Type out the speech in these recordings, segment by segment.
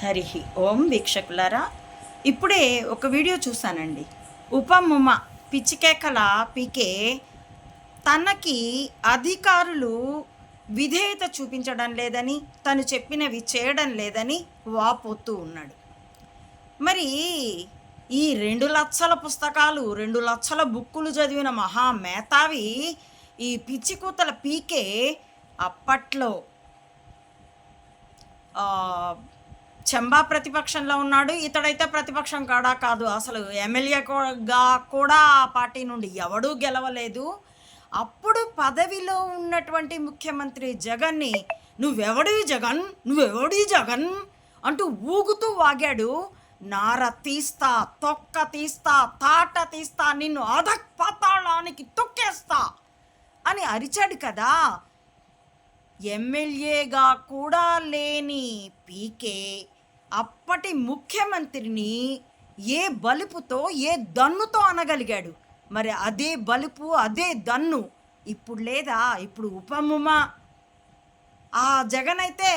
హరి ఓం వీక్షకులారా ఇప్పుడే ఒక వీడియో చూశానండి. ఉపముమ పిచ్చికేకల పీకే తనకి అధికారులు విధేయత చూపించడం లేదని తను చెప్పినవి చేయడం లేదని వాపోతూ ఉన్నాడు. మరి ఈ రెండు లక్షల పుస్తకాలు రెండు లక్షల బుక్కులు చదివిన మహా మేధావి ఈ పిచ్చి కూతల పీకే అప్పట్లో చెంబా ప్రతిపక్షంలో ఉన్నాడు. ఇతడైతే ప్రతిపక్షం కాడా కాదు. అసలు ఎమ్మెల్యేగా కూడా ఆ పార్టీ నుండి ఎవడూ గెలవలేదు. అప్పుడు పదవిలో ఉన్నటువంటి ముఖ్యమంత్రి జగన్ని నువ్వెవడివి జగన్? నువ్వెవడి జగన్? అంటూ ఊగుతూ వాగాడు. నార తీస్తా తొక్క తీస్తా తాట తీస్తా నిన్ను అధక్ పాతాళానికి తొక్కేస్తా అని అరిచాడు కదా. ఎమ్మెల్యేగా కూడా లేని పీకే అప్పటి ముఖ్యమంత్రిని ఏ బలుపుతో ఏ దన్నుతో అనగలిగాడు? మరి అదే బలుపు అదే దన్ను ఇప్పుడు లేదా? ఇప్పుడు ఉపముమ. ఆ జగన్ అయితే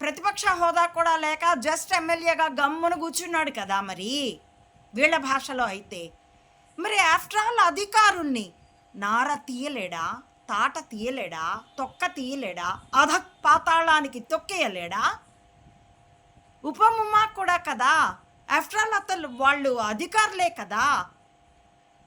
ప్రతిపక్ష హోదా కూడా లేక జస్ట్ ఎమ్మెల్యేగా గమ్మున కూర్చున్నాడు కదా మరి. వీళ్ళ భాషలో అయితే. మరి ఆఫ్టర్ ఆల్ అధికారుల్ని నార తీయలేడా? తాట తీయలేడా? తొక్క తీయలేడా? అధ పాతాళానికి తొక్కేయలేడా? ఉపముమ కూడా కదా? ఆఫ్టర్ ఆల్ అతను వాళ్ళు అధికారులే కదా?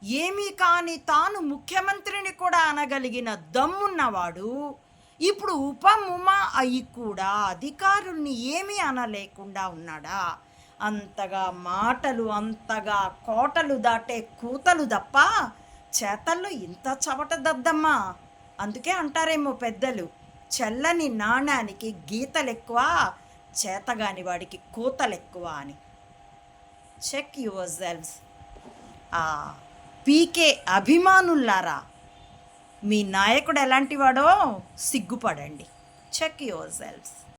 ఏమీ కాని తాను ముఖ్యమంత్రిని కూడా అనగలిగిన దమ్మున్నవాడు. ఇప్పుడు ఉపముమ అయి కూడా అధికారుల్ని ఏమీ అనలేకుండా ఉన్నాడా? అంతగా మాటలు అంతగా కోటలు దాటే కూతలు తప్ప చేతల్లో ఇంత చవట దద్దమ్మా? అందుకే అంటారేమో పెద్దలు చల్లని నాణానికి గీతలు ఎక్కువ చేతగాని వాడికి కూతలు ఎక్కువ అని. చెక్ యువర్ సెల్ఫ్స్ ఆ పీకే అభిమానుల్లారా మీ నాయకుడు ఎలాంటివాడో సిగ్గుపడండి. Check your selves